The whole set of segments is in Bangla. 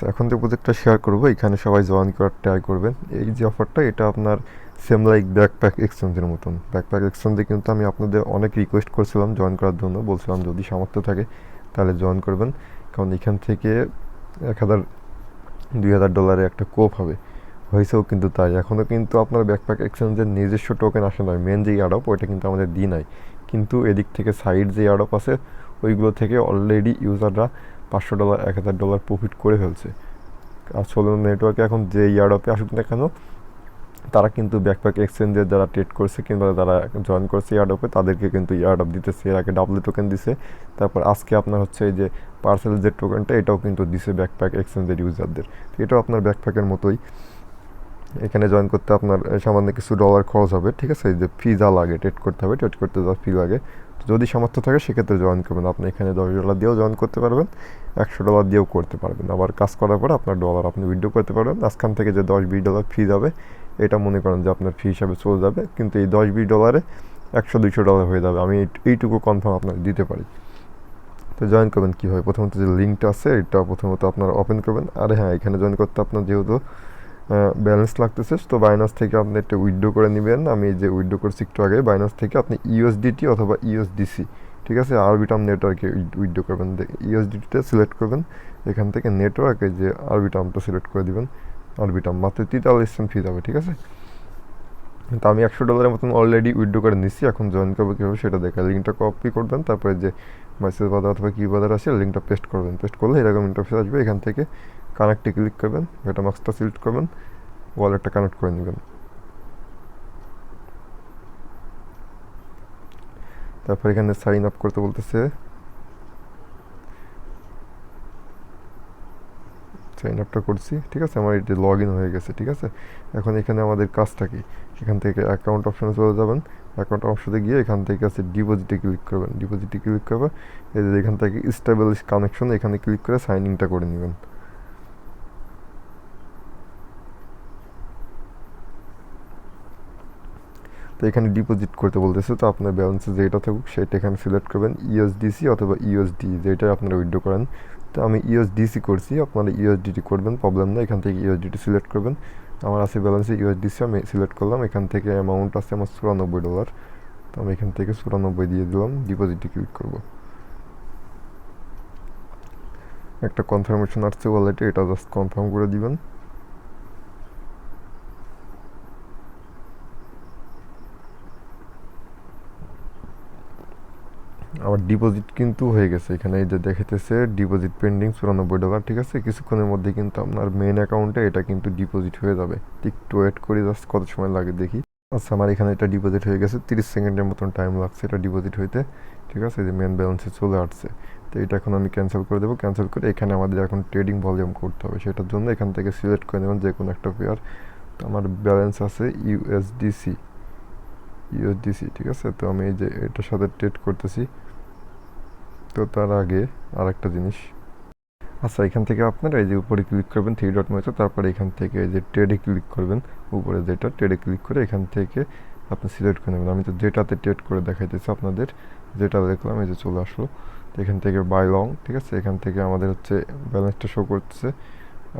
আচ্ছা এখন যে প্রজেক্টটা শেয়ার করব, এখানে সবাই জয়েন করার ট্রাই করবেন। এই যে অফারটা এটা আপনার সেম লাইক ব্যাকপ্যাক এক্সচেঞ্জের মতন। ব্যাকপ্যাক এক্সচেঞ্জে কিন্তু আমি আপনাদের অনেক রিকোয়েস্ট করছিলাম জয়েন করার জন্য। বলছিলাম যদি সামর্থ্য থাকে, তাহলে জয়েন করবেন। কারণ এখান থেকে এক হাজার, দুই হাজার ডলারে একটা কোপ হবে। হয়েছেও কিন্তু তাই। এখনও কিন্তু আপনার ব্যাকপ্যাক এক্সচেঞ্জের নিজস্ব টোকেন আসে নয় মেন যে ইয়ারপ ওইটা কিন্তু আমাদের দিই নাই। কিন্তু এদিক থেকে সাইড যে ইয়ারপ আছে, ওইগুলো থেকে অলরেডি ইউজাররা পাঁচশো ডলার, এক হাজার ডলার প্রফিট করে ফেলছে। আসলে নেটওয়ার্কে এখন যে ইয়ারপে আসুক না কেন, তারা কিন্তু ব্যাকপ্যাক এক্সচেঞ্জের যারা ট্রেড করছে কিংবা যারা জয়েন করছে ইয়ারডপে তাদেরকে কিন্তু ইয়ারডপ দিতেছে। এর আগে ডাবল টোকেন দিছে। তারপর আজকে আপনার হচ্ছে এই যে পার্সেল যে টোকেনটা এটাও কিন্তু দিছে ব্যাকপ্যাক এক্সচেঞ্জের ইউজারদের তো এটাও আপনার ব্যাকপ্যাকের মতোই। এখানে জয়েন করতে আপনার সামান্য কিছু ডলার খরচ হবে, ঠিক আছে? এই যে ফি যা লাগে ট্রেড করতে হবে ট্রেড করতে যা ফি লাগে যদি সামর্থ্য থাকে, সেক্ষেত্রে জয়েন করবেন। আপনি এখানে দশ ডলার দিয়েও জয়েন করতে পারবেন, একশো ডলার দিয়েও করতে পারবেন। আবার কাজ করার পরে আপনার ডলার আপনি উইড্রো করতে পারবেন। মাঝখান থেকে যে দশ বিশ ডলার ফি যাবে, এটা মনে করেন যে আপনার ফি হিসাবে চলে যাবে। কিন্তু এই দশ বিশ ডলারে একশো দুইশো ডলার হয়ে যাবে। আমি এইটুকু কনফার্ম আপনার দিতে পারি। তো জয়েন করবেন কীভাবে? প্রথমত যে লিঙ্কটা আছে, এটা প্রথমত আপনারা ওপেন করবেন। আর হ্যাঁ এখানে জয়েন করতে আপনার যেহেতু ব্যালেন্স লাগতেছে। তো বাইনাস থেকে আপনি একটা উইড্রো করে নেবেন। আমি যে উইথড্রো করছি একটু আগে বাইনাস থেকে আপনি ইউএসডিটি অথবা ইউএসডিসি ঠিক আছে? আরবিটাম নেটওয়ার্কে উইড্রো করবেন। ইউএসডিটিতে সিলেক্ট করবেন। এখান থেকে নেটওয়ার্কে যে আরবিটামটা সিলেক্ট করে দিবেন। আরবিটাম মাত্র তেতাল্লিশ সেন্ট ফি যাবে, ঠিক আছে? তো আমি একশো ডলারের মতন অলরেডি উইথড্রো করে নিচ্ছি এখন জয়েন করব কীভাবে সেটা দেখা লিঙ্কটা কপি করবেন। তারপরে যে মেসেজ বাজার অথবা কি বাজার আছে লিঙ্কটা পেস্ট করবেন। পেস্ট করলে এরকম ইন্টারফেস আসবে, এখান থেকে কানেক্টে ক্লিক করবেন, এটা মাক্সটা সিলেক্ট করবেন ওয়ালেটটা কানেক্ট করে নেবেন। তারপর এখানে সাইন আপ করতে বলতেছে। সাইন আপটা করছি, ঠিক আছে? আমার এটি লগ ইন হয়ে গেছে, ঠিক আছে? এখন এখানে আমাদের কাজটা কি? এখান থেকে অ্যাকাউন্ট অপশনে চলে যাবেন। অ্যাকাউন্ট অপশনে গিয়ে এখান থেকে আছে ডিপোজিটে ক্লিক করবেন। ডিপোজিটে ক্লিক করবে এই যে এখান থেকে স্টেবলিশ কানেকশন এখানে ক্লিক করে সাইন ইনটা করে নেবেন। তো এখানে ডিপোজিট করতে বলতেছে, তো আপনার ব্যালেন্সে যেটা থাকুক সেটা এখানে সিলেক্ট করবেন। ইউএসডিসি অথবা ইউএসডি যেটা আপনারা উইথড্র করেন। তো আমি ইউএসডিসি করছি, আপনারা ইউএসডিটি করবেন প্রবলেম না এখান থেকে ইউএসডিটি সিলেক্ট করবেন। আমার আছে ব্যালেন্সে ইউএসডিসি আমি সিলেক্ট করলাম, এখান থেকে অ্যামাউন্ট আছে আমার চুরানব্বই ডলার তো আমি এখান থেকে চুরানব্বই দিয়ে দিলাম ডিপোজিটে ক্লিক করব। একটা কনফার্মেশন আসছে ওয়ালেটে এটা জাস্ট কনফার্ম করে দিবেন। আমার ডিপোজিট কিন্তু হয়ে গেছে। এখানে এই যে দেখাইতেছে ডিপোজিট পেন্ডিং চুরানব্বই ডলার ঠিক আছে? কিছুক্ষণের মধ্যে কিন্তু আপনার মেন অ্যাকাউন্টে এটা কিন্তু ডিপোজিট হয়ে যাবে। একটু ওয়েট করি জাস্ট কত সময় লাগে দেখি। আচ্ছা আমার এখানে এটা ডিপোজিট হয়ে গেছে, তিরিশ সেকেন্ডের মতন টাইম লাগছে এটা ডিপোজিট হইতে, ঠিক আছে? যে মেন ব্যালেন্সে চলে আসছে। তো এটা এখন আমি ক্যান্সেল করে দেবো। ক্যান্সেল করে এখানে আমাদের এখন ট্রেডিং ভলিউম করতে হবে। সেটার জন্য এখান থেকে সিলেক্ট করে নেবেন যে কোনো একটা পেয়ার তো আমার ব্যালেন্স আছে ইউএসডিসি ইউএসডিসি, ঠিক আছে? তো আমি এই যে এটার সাথে ট্রেড করতেছি। তো তার আগে আর একটা জিনিস। আচ্ছা এখান থেকে আপনারা এই যে উপরে ক্লিক করবেন থ্রি ডট মেছে তারপরে এখান থেকে এই যে ট্রেডে ক্লিক করবেন। উপরে যেটা ট্রেডে ক্লিক করে এখান থেকে আপনি সিলেক্ট করে নেবেন। আমি তো যেটাতে ট্রেড করে দেখাইতেছি আপনাদের, যেটা দেখলাম, এই যে চলে আসলো। তো এখান থেকে বাই লং ঠিক আছে? এখান থেকে আমাদের হচ্ছে ব্যালেন্সটা শো করতেছে।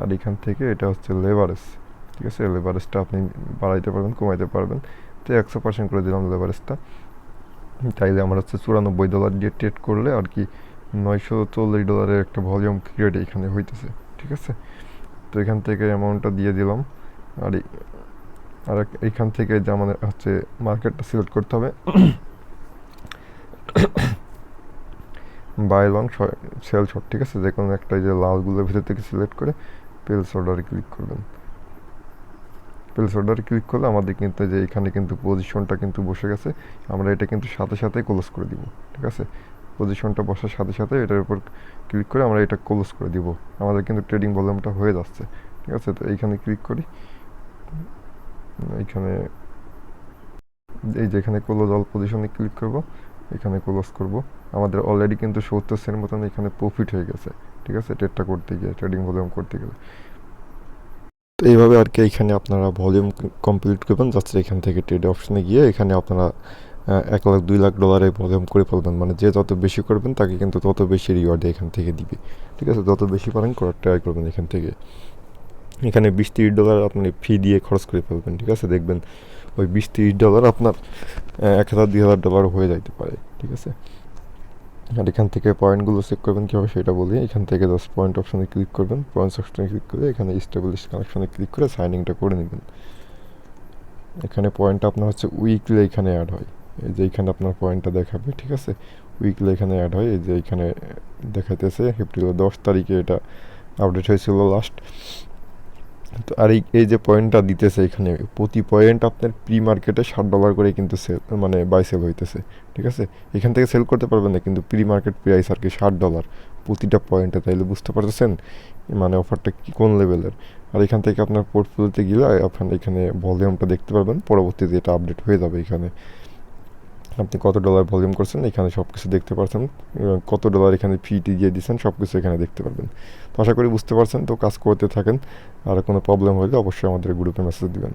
আর এখান থেকে এটা হচ্ছে লেভারেজ ঠিক আছে? লেভারেজটা আপনি বাড়াইতে পারবেন, কমাইতে পারবেন। তো একশো পার্সেন্ট করে দিলাম লেভারেজটা চাইলে আমার হচ্ছে চুরানব্বই ডলার দিয়ে ট্রেড করলে আর কি নয়শো চল্লিশ ডলারের একটা ভলিউম ক্রিয়েট এখানে হইতেছে, ঠিক আছে? তো এখান থেকে অ্যামাউন্টটা দিয়ে দিলাম। আর আর এইখান থেকে যে আমাদের হচ্ছে মার্কেটটা সিলেক্ট করতে হবে। বাই লং সেল শট ঠিক আছে? যে কোনো একটা যে লালগুলোর ভিতর থেকে সিলেক্ট করে পেলস অর্ডারে ক্লিক করবেন। পেলস অর্ডারে ক্লিক করলে আমাদের কিন্তু যে এখানে কিন্তু পজিশনটা কিন্তু বসে গেছে। আমরা এটা কিন্তু সাথে সাথে ক্লোজ করে দিব, ঠিক আছে? পজিশনটা বসার সাথে সাথে এটার উপর ক্লিক করে আমরা এটা ক্লোজ করে দিব। আমাদের কিন্তু ট্রেডিং ভলিউমটা হয়ে যাচ্ছে, ঠিক আছে? তো এইখানে ক্লিক করি। এইখানে এই যে এখানে ক্লোজ অল পজিশনে ক্লিক করব, এখানে ক্লোজ করব। আমাদের অলরেডি কিন্তু সত্তর সেন্ট মতন এখানে প্রফিট হয়ে গেছে, ঠিক আছে? ট্রেডটা করতে গিয়ে ট্রেডিং ভলিউম করতে গেলে। তো এইভাবে আর কি এখানে আপনারা ভলিউম কমপ্লিট করবেন। জাস্ট এখান থেকে ট্রেড অপশনে গিয়ে এখানে আপনারা এক লাখ, দুই লাখ ডলারে ভলিউম করে ফেলবেন। মানে যে যত বেশি করবেন, তাকে কিন্তু তত বেশি রিওয়ার্ড এখান থেকে দিবে। ঠিক আছে? যত বেশি পারেন, করার ট্রাই করবেন এখান থেকে। এখানে বিশ তিরিশ ডলার আপনি ফি দিয়ে খরচ করে ফেলবেন। ঠিক আছে? দেখবেন ওই বিশ তিরিশ ডলার আপনার এক হাজার, দুই হাজার ডলার হয়ে যাইতে পারে। ঠিক আছে? আর এখান থেকে পয়েন্টগুলো চেক করবেন, কীভাবে সেটা বলি। এখান থেকে জাস্ট পয়েন্ট অপশনে ক্লিক করবেন পয়েন্টস অপশনে ক্লিক করে এখানে স্টেবলিশ কানেকশনে ক্লিক করে সাইনিংটা করে নেবেন। এখানে পয়েন্ট আপনার হচ্ছে উইকলি এখানে অ্যাড হয়। এই যে এখানে আপনার পয়েন্টটা দেখাবে, ঠিক আছে? উইকলি এখানে অ্যাড হয়, এই যে এখানে দেখাইতেছে এপ্রিল দশ তারিখে এটা আপডেট হয়েছিল লাস্ট তো আর এই যে পয়েন্টটা দিতেছে এখানে, প্রতি পয়েন্ট আপনার প্রি মার্কেটে ষাট ডলার করে কিন্তু সেল মানে বাই সেল হইতেছে, ঠিক আছে? এখান থেকে সেল করতে পারবেন না, কিন্তু প্রি মার্কেট প্রাইস আর কি ষাট ডলার প্রতিটা পয়েন্টে তাইলে বুঝতে পারতেছেন? মানে অফারটা কী, কোন লেভেলের আর এখান থেকে আপনার পোর্টফোলিওতে গেলে আপনার এখানে ভলিউমটা দেখতে পারবেন, পরবর্তীতে এটা আপডেট হয়ে যাবে এখানে। আপনি কত ডলার ভলিউম করছেন, এখানে সব কিছু দেখতে পারছেন কত ডলার এখানে ফিটি দিয়ে দিচ্ছেন সব কিছু এখানে দেখতে পারবেন। তো আশা করি বুঝতে পারছেন, তো কাজ করতে থাকেন, আর কোনো প্রবলেম হলে অবশ্যই আমাদের গ্রুপে মেসেজ দিবেন।